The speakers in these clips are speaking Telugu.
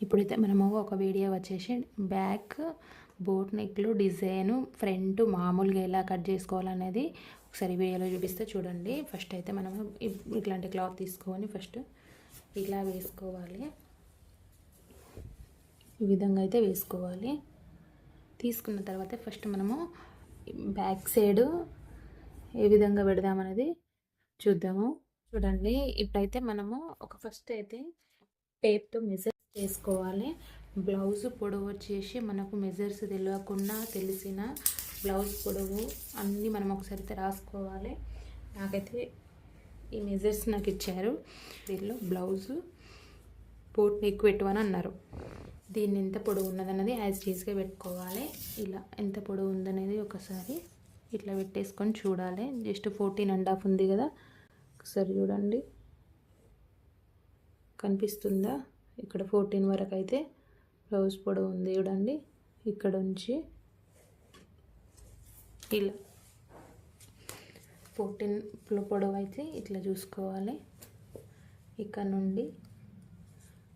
ఇప్పుడైతే మనము ఒక వీడియో వచ్చేసి బ్యాక్ బోట్ నెక్లు డిజైన్ ఫ్రంట్ మామూలుగా ఎలా కట్ చేసుకోవాలనేది ఒకసారి వీడియోలో చూపిస్తే చూడండి. ఫస్ట్ అయితే మనము ఇట్లాంటి క్లాత్ తీసుకొని ఫస్ట్ ఇలా వేసుకోవాలి. ఈ విధంగా అయితే వేసుకోవాలి. తీసుకున్న తర్వాత ఫస్ట్ మనము బ్యాక్ సైడ్ ఏ విధంగా పెడదామనేది చూద్దాము. చూడండి ఇప్పుడైతే మనము ఒక ఫస్ట్ అయితే టేప్తో మెజర్ చేసుకోవాలి. బ్లౌజ్ పొడవు వచ్చేసి మనకు మెజర్స్ తెలియకుండా తెలిసిన బ్లౌజ్ పొడవు అన్నీ మనం ఒకసారి అయితే రాసుకోవాలి. నాకైతే ఈ మెజర్స్ నాకు ఇచ్చారు. వీళ్ళు బ్లౌజ్ పోట్ ఎక్కువ పెట్టమని అన్నారు. దీన్ని ఎంత పొడవు ఉన్నదన్నది యాజ్ చీజ్గా పెట్టుకోవాలి. ఇలా ఎంత పొడవు ఉందనేది ఒకసారి ఇట్లా పెట్టేసుకొని చూడాలి. జస్ట్ ఫోర్టీన్ అండ్ హాఫ్ ఉంది కదా. ఒకసారి చూడండి. కనిపిస్తుందా? ఇక్కడ ఫోర్టీన్ వరకు అయితే బ్లౌజ్ పొడవు ఉంది చూడండి. ఇక్కడ నుంచి ఇలా ఫోర్టీన్ పొడవు అయితే ఇట్లా చూసుకోవాలి. ఇక్కడ నుండి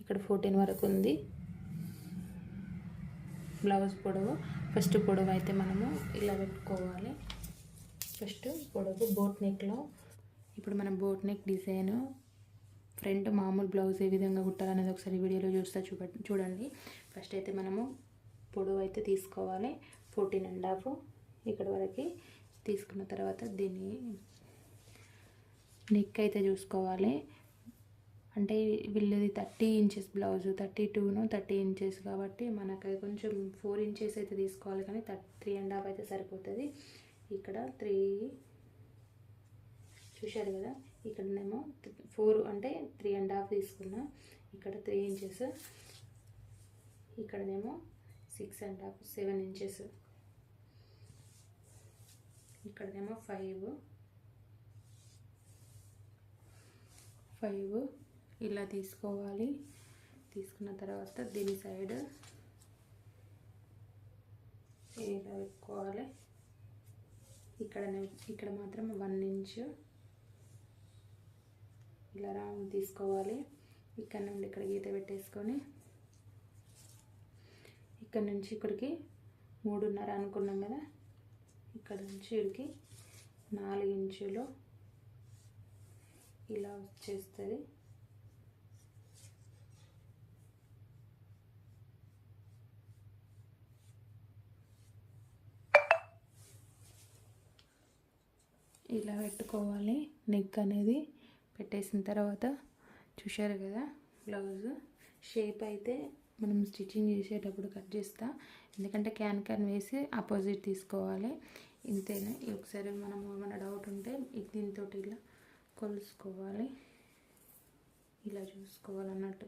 ఇక్కడ ఫోర్టీన్ వరకు ఉంది. బ్లౌజ్ పొడవు. ఫస్ట్ పొడవు అయితే మనము ఇలా పెట్టుకోవాలి. ఫస్ట్ పొడవు బోట్ నెక్లో. ఇప్పుడు మనం బోట్ నెక్ డిజైన్ ఫ్రంట్ మామూలు బ్లౌజ్ ఏ విధంగా కుట్టాలనేది ఒకసారి వీడియోలో చూస్తా చూప చూడండి. ఫస్ట్ అయితే మనము పొడవు అయితే తీసుకోవాలి. ఫోర్టీన్ అండ్ హాఫ్ ఇక్కడ వరకు తీసుకున్న తర్వాత దీన్ని నెక్ అయితే చూసుకోవాలి. అంటే వీళ్ళది థర్టీ ఇంచెస్ బ్లౌజ్ థర్టీ టూను థర్టీ ఇంచెస్ కాబట్టి మనకు కొంచెం ఫోర్ ఇంచెస్ అయితే తీసుకోవాలి కానీ త్రీ అండ్ హాఫ్ అయితే సరిపోతుంది. ఇక్కడ త్రీ చూశారు కదా ఇక్కడనేమో ఫోర్ అంటే త్రీ అండ్ హాఫ్ తీసుకున్నా. ఇక్కడ త్రీ ఇంచెస్ ఇక్కడనేమో six and half seven inches. ఇక్కడనేమో ఫైవ్. ఫైవ్ ఇలా తీసుకోవాలి. తీసుకున్న తర్వాత దీని సైడ్ ఇలా పెట్టుకోవాలి? ఇక్కడ ఇక్కడ మాత్రం వన్ ఇంచు ఇలా రౌండ్ తీసుకోవాలి. ఇక్కడ నుండి ఇక్కడ గీత పెట్టేసుకొని ఇక్కడ నుంచి ఇక్కడికి మూడున్నర అనుకున్నాం కదా. ఇక్కడ నుంచి ఇక్కడికి నాలుగు ఇంచులు ఇలా వచ్చేస్తుంది. ఇలా పెట్టుకోవాలి. నెక్ అనేది పెట్టేసిన తర్వాత చూశారు కదా బ్లౌజ్. షేప్ అయితే మనం స్టిచ్చింగ్ చేసేటప్పుడు కట్ చేస్తా. ఎందుకంటే క్యాన్ క్యాన్ వేసి ఆపోజిట్ తీసుకోవాలి. ఇంతేనా? ఈ ఒకసారి మనం ఏమైనా డౌట్ ఉంటే దీంతో ఇలా కొలుసుకోవాలి. ఇలా చూసుకోవాలన్నట్టు.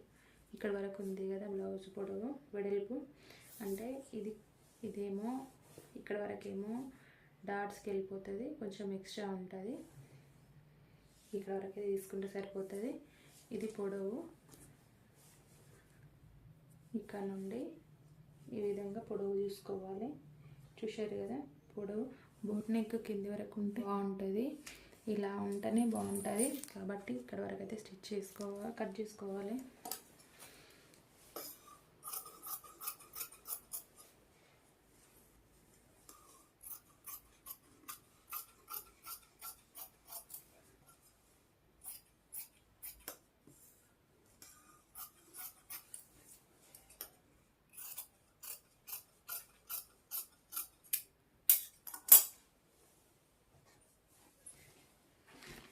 ఇక్కడ వరకు ఉంది కదా బ్లౌజ్ పొడవు వెడల్పు. అంటే ఇది ఇదేమో ఇక్కడ వరకేమో డాట్స్కి వెళ్ళిపోతుంది. కొంచెం ఎక్స్ట్రా ఉంటుంది. ఇక్కడ వరకే తీసుకుంటే సరిపోతుంది. ఇది పొడవు. ఇక్కడ నుండి ఈ విధంగా పొడవు చూసుకోవాలి. చూశారు కదా? పొడవు బోట్ నెక్ కింది వరకు ఉంటే బాగుంటుంది. ఇలా ఉంటేనే బాగుంటుంది. కాబట్టి ఇక్కడ వరకు అయితే స్టిచ్ చేసుకోవాలి కట్ చేసుకోవాలి.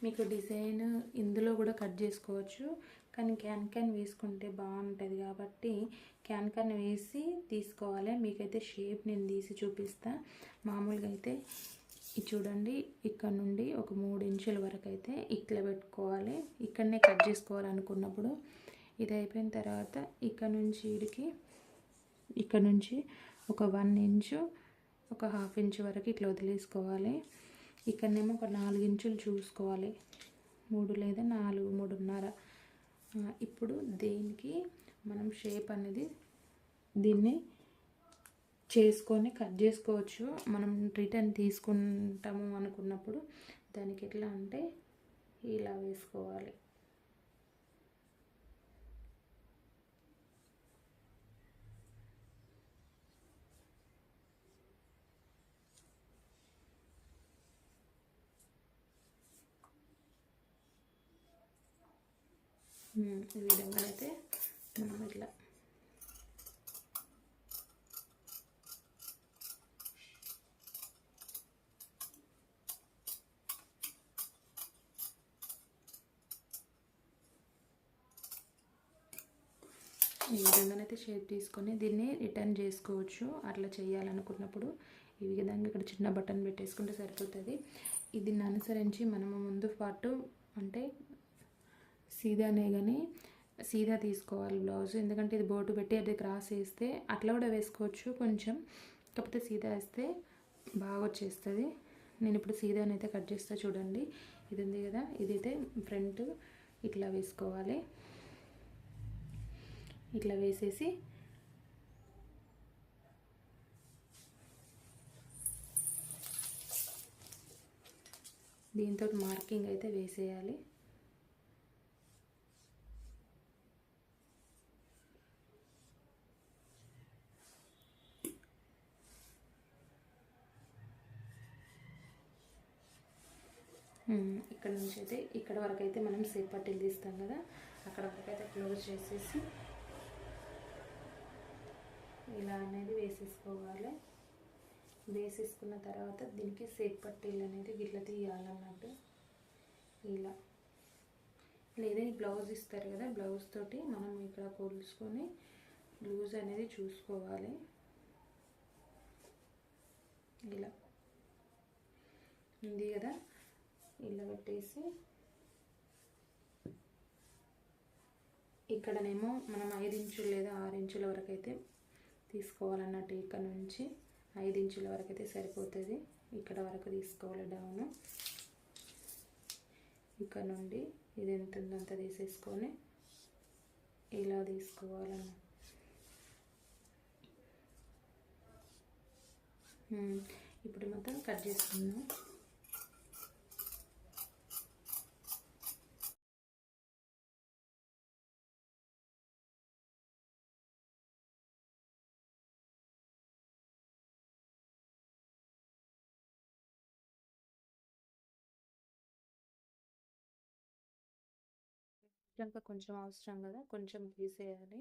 మీకు డిజైన్ ఇందులో కూడా కట్ చేసుకోవచ్చు. కానీ క్యాన్ క్యాన్ వేసుకుంటే బాగుంటుంది కాబట్టి క్యాన్ క్యాన్ వేసి తీసుకోవాలి. మీకైతే షేప్ నేను తీసి చూపిస్తా. మామూలుగా అయితే ఇది చూడండి ఇక్కడ నుండి ఒక మూడు ఇంచుల వరకు అయితే ఇట్లా పెట్టుకోవాలి. ఇక్కడనే కట్ చేసుకోవాలనుకున్నప్పుడు. ఇది అయిపోయిన తర్వాత ఇక్కడ నుంచి ఇడికి ఇక్కడ నుంచి ఒక వన్ ఇంచు ఒక హాఫ్ ఇంచ్ వరకు ఇట్లా వదిలేసుకోవాలి. ఇక్కడనేమో ఒక నాలుగు ఇంచులు చూసుకోవాలి. మూడు లేదా నాలుగు మూడున్నర. ఇప్పుడు దీనికి మనం షేప్ అనేది దీన్ని చేసుకొని కట్ చేసుకోవచ్చు. మనం రిటర్న్ తీసుకుంటాము అనుకున్నప్పుడు దానికి ఎట్లా అంటే ఇలా వేసుకోవాలి. ఈ విధంగా అయితే మనం ఇట్లా ఈ విధంగానైతే షేప్ తీసుకొని దీన్ని రిటర్న్ చేసుకోవచ్చు. అట్లా చేయాలనుకున్నప్పుడు ఈ విధంగా ఇక్కడ చిన్న బటన్ పెట్టేసుకుంటే సరిపోతుంది. దీన్ని అనుసరించి మనము ముందు పాటు అంటే సీదానే కానీ సీదా తీసుకోవాలి బ్లౌజ్. ఎందుకంటే ఇది బోటు పెట్టి అది క్రాస్ వేస్తే అట్లా కూడా వేసుకోవచ్చు కొంచెం. కాకపోతే సీదా వేస్తే బాగా వచ్చేస్తుంది. నేను ఇప్పుడు సీదానైతే కట్ చేస్తా చూడండి. ఇది ఉంది కదా ఇదైతే ఫ్రంట్ ఇట్లా వేసుకోవాలి. ఇట్లా వేసేసి దీంతో మార్కింగ్ అయితే వేసేయాలి. ఇక్కడ నుంచి అయితే ఇక్కడ వరకు అయితే మనం సేప్ పట్టీలు తీస్తాం కదా. అక్కడ వరకు అయితే క్లోజ్ చేసేసి ఇలా అనేది వేసేసుకోవాలి. వేసేసుకున్న తర్వాత దీనికి సేప్ పట్టీలు అనేది గిట్ల తీయాలన్నట్టు. ఇలా. లేదా ఈ బ్లౌజ్ ఇస్తారు కదా బ్లౌజ్ తోటి మనం ఇక్కడ కొలుసుకొని లూజ్ అనేది చూసుకోవాలి. ఇలా. ఉంది కదా? ఇలా పెట్టేసి ఇక్కడనేమో మనం ఐదు ఇంచులు లేదా ఆరు ఇంచుల వరకు అయితే తీసుకోవాలన్నట్టు ఇక్కడ నుంచి ఐదు ఇంచుల వరకు అయితే సరిపోతుంది. ఇక్కడ వరకు తీసుకోవాలి డౌను. ఇక్కడ నుండి ఇది ఎంత ఉందో అంత తీసేసుకొని ఇలా తీసుకోవాలన్న ఇప్పుడు మొత్తం కట్ చేసుకుందాం. ఇంకా కొంచెం అవసరం కదా కొంచెం తీసేయాలి.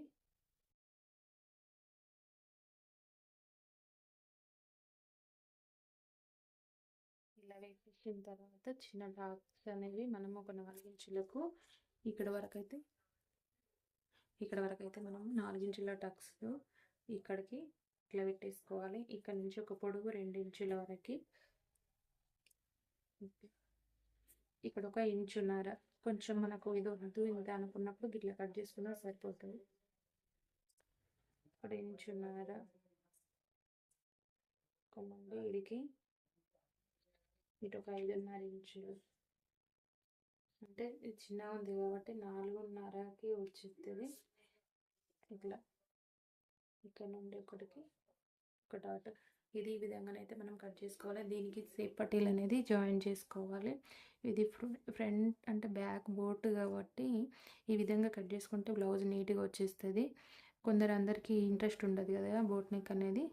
ఇలా వేసేసిన తర్వాత చిన్న డాట్స్ అనేవి మనం ఒక నాలుగించులకు ఇక్కడ వరకు అయితే ఇక్కడ వరకు అయితే మనం నాలుగించుల టక్స్ ఇక్కడికి ఇట్లా పెట్టేసుకోవాలి. ఇక్కడ నుంచి ఒక పొడుగు రెండు ఇంచుల వరకు. ఇక్కడ ఒక ఇంచున్నర కొంచెం మనకు ఇది వద్దు ఇంత అనుకున్నప్పుడు గిట్లా కట్ చేసుకున్నా సరిపోతుంది. ఇక్కడ ఇంచున్నర కొమ్మండి ఇడికి. ఇటు ఒక ఐదున్నర ఇంచులు అంటే ఇది చిన్నగా ఉంది కాబట్టి నాలుగున్నరకి వచ్చేస్తుంది ఇట్లా. ఇక్కడ నుండి ఒకటికి. ఒక డాట్. ఇది ఈ విధంగానైతే మనం కట్ చేసుకోవాలి. దీనికి సేప్ పట్టీలు అనేది జాయిన్ చేసుకోవాలి. ఇది ఫ్రంట్ అంటే బ్యాక్ బోట్ కాబట్టి ఈ విధంగా కట్ చేసుకుంటే బ్లౌజ్ నీట్గా వచ్చేస్తుంది. కొందరు అందరికీ ఇంట్రెస్ట్ ఉండదు కదా బోట్ నెక్ అనేది.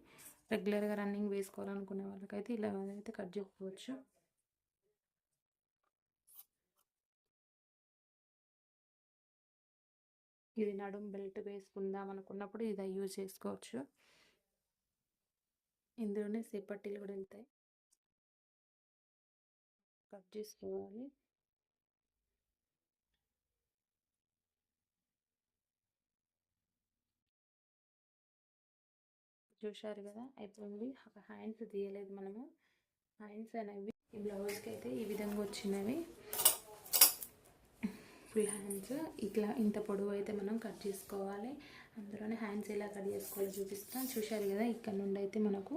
రెగ్యులర్గా రన్నింగ్ వేసుకోవాలనుకునే వాళ్ళకైతే ఇలా అయితే కట్ చేసుకోవచ్చు. ఇది నడుం బెల్ట్ వేసుకుందాం అనుకున్నప్పుడు ఇది యూజ్ చేసుకోవచ్చు. ఇందులోనే సేపట్టిలు కూడా వెళ్తాయి కట్ చేసుకోవాలి. చూశారు కదా అయిపోయింది. ఒక హ్యాండ్స్ తీయలేదు మనము. హ్యాండ్స్ అనేవి ఈ బ్లౌజ్కి అయితే ఈ విధంగా వచ్చినవి. ఫుల్ హ్యాండ్స్ ఇట్లా ఇంత పొడవు అయితే మనం కట్ చేసుకోవాలి. అందులోనే హ్యాండ్స్ ఎలా కట్ చేసుకోవాలో చూపిస్తాను చూశారు కదా ఇక్కడ నుండి అయితే మనకు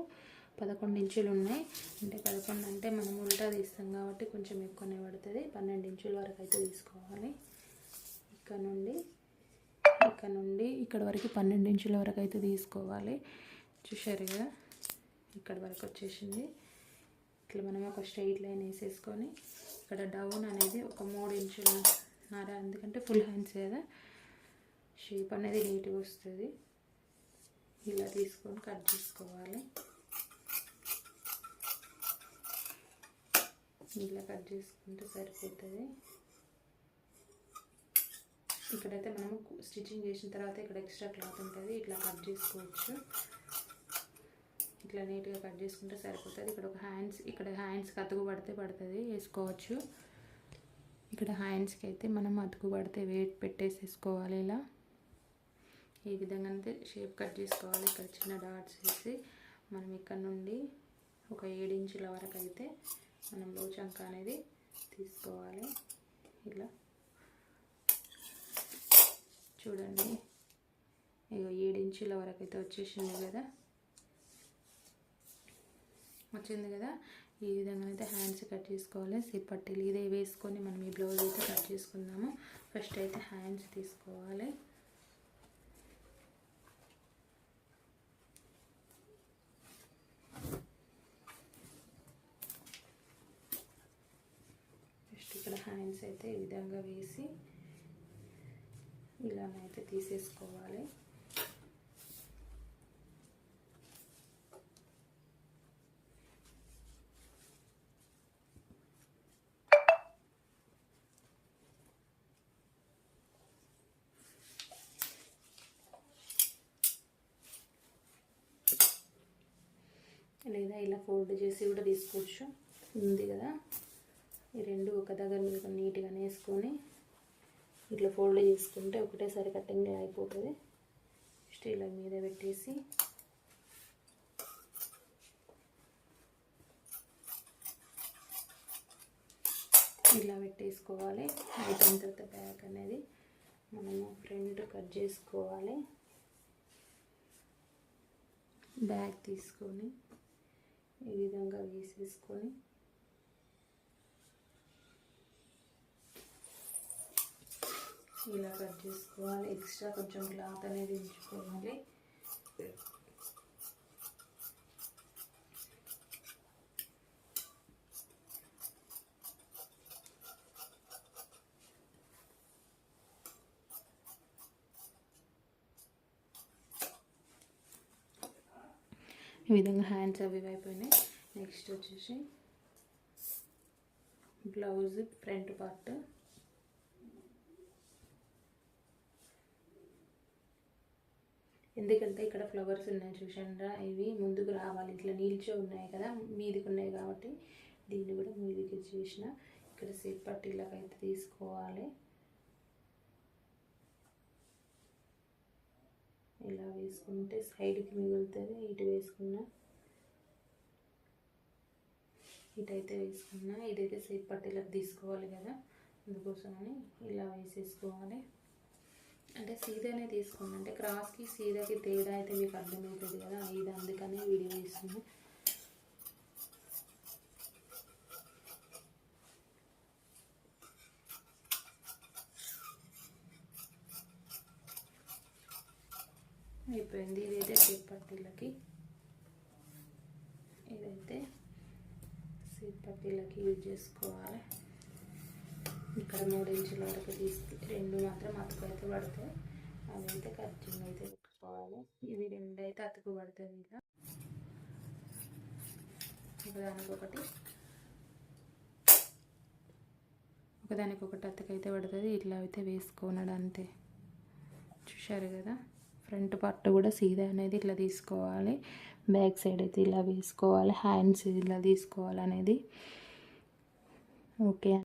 పదకొండు ఇంచులు ఉన్నాయి. అంటే పదకొండు అంటే మనం ఉల్టా తీస్తాం కాబట్టి కొంచెం ఎక్కువనే పడుతుంది. పన్నెండు ఇంచుల వరకు అయితే తీసుకోవాలి. ఇక్కడ నుండి ఇక్కడ నుండి ఇక్కడ వరకు పన్నెండు ఇంచుల వరకు అయితే తీసుకోవాలి. చూశారు కదా ఇక్కడ వరకు వచ్చేసింది. ఇట్లా మనం ఒక స్ట్రైట్ లైన్ వేసేసుకొని ఇక్కడ డౌన్ అనేది ఒక మూడు ఇంచుల నర ఎందుకంటే ఫుల్ హ్యాండ్స్ కదా. షేప్ అనేది నీట్గా వస్తుంది. ఇలా తీసుకొని కట్ చేసుకోవాలి. ఇలా కట్ చేసుకుంటే సరిపోతుంది. ఇక్కడైతే మనం స్టిచ్చింగ్ చేసిన తర్వాత ఇక్కడ ఎక్స్ట్రా క్లాత్ ఉంటుంది. ఇట్లా కట్ చేసుకోవచ్చు. ఇట్లా నీట్గా కట్ చేసుకుంటే సరిపోతుంది. ఇక్కడ ఒక హ్యాండ్స్ ఇక్కడ హ్యాండ్స్కి అతుకు పడితే పడుతుంది. వేసుకోవచ్చు. ఇక్కడ హ్యాండ్స్కి అయితే మనం అతుకు పడితే వెయిట్ పెట్టేసేసుకోవాలి ఇలా. ఈ విధంగా అయితే షేప్ కట్ చేసుకోవాలి. ఇక్కడ చిన్న డాట్స్ వేసి మనం ఇక్కడ నుండి ఒక ఏడు ఇంచుల వరకు అయితే మనం లోచంక అనేది తీసుకోవాలి. ఇలా. చూడండి. ఇక ఏడు ఇంచుల వరకు అయితే వచ్చేసింది కదా. వచ్చింది కదా? ఈ విధంగా అయితే హ్యాండ్స్ కట్ చేసుకోవాలి. సిప్ ఇదే వేసుకొని మనం ఈ బ్లౌజ్ అయితే కట్ చేసుకుందాము. ఫస్ట్ అయితే హ్యాండ్స్ తీసుకోవాలి. ఫస్ట్ ఇక్కడ హ్యాండ్స్ అయితే ఈ విధంగా వేసి ఇలానైతే తీసేసుకోవాలి. లేదా ఇలా ఫోల్డ్ చేసి కూడా తీసుకోవచ్చు. ఉంది కదా? ఈ రెండు ఒక దగ్గర మీద నీట్గా వేసుకొని ఇట్లా ఫోల్డ్ చేసుకుంటే ఒకటేసారి కటింగ్ అయిపోతుంది. స్టీల్ మీద పెట్టేసి ఇలా పెట్టేసుకోవాలి. అయిపోయిన తర్వాత బ్యాక్ అనేది మనము ఫ్రంట్ కట్ చేసుకోవాలి. బ్యాగ్ తీసుకొని ఈ విధంగా వేసేసుకొని ఇలా కట్ చేసుకోవాలి. ఎక్స్ట్రా కొంచెం క్లాత్ అనేది ఉంచుకోవాలి. ఈ విధంగా హ్యాండ్స్ అవి అయిపోయినాయి. నెక్స్ట్ వచ్చేసి బ్లౌజ్ ఫ్రంట్ పార్ట్. ఎందుకంటే ఇక్కడ ఫ్లవర్స్ ఉన్నాయి చూసారా ఇవి ముందుకు రావాలి. ఇట్లా నీల్చో ఉన్నాయి కదా మీదికి ఉన్నాయి కాబట్టి దీన్ని కూడా మీదికి చూసిన. ఇక్కడ సేపట్టి ఇలాగైతే తీసుకోవాలి. ఇలా వేసుకుంటే సైడ్కి మిగులుతుంది ఇటు వేసుకున్నా. ఇటైతే వేసుకున్నా. ఇదైతే సేప్ పట్టీలకు తీసుకోవాలి కదా అందుకోసమని ఇలా వేసేసుకోవాలి. అంటే సీదానే తీసుకున్నా. అంటే క్రాస్కి సీదాకి తేడా అయితే మీకు అర్థమవుతుంది కదా ఇది అందుకనే వీడియో తీస్తున్నాను అయిపోయింది ఇదైతే సీట్ పట్టీలకి. ఇదైతే సీట్ పట్టీలకి యూజ్ చేసుకోవాలి. ఇక్కడ మూడు ఇంచుల వరకు తీసి రెండు మాత్రం అతుకు అయితే పడతాయి. అదైతే అయితే కటింగ్ అయితే పెట్టుకోవాలి ఇది రెండు అయితే అతుకు పడుతుంది ఇలా ఒకదానికి ఒకటి ఒకదానికి ఒకటి అతుకు అయితే పడుతుంది. ఇట్లా అయితే వేసుకోనడు అంతే. చూశారు కదా? ఫ్రంట్ పార్ట్ కూడా సీదా అనేది ఇట్లా తీసుకోవాలి. బ్యాక్ సైడ్ అయితే ఇలా వేసుకోవాలి. హ్యాండ్స్ ఇలా తీసుకోవాలి అనేది ఓకే.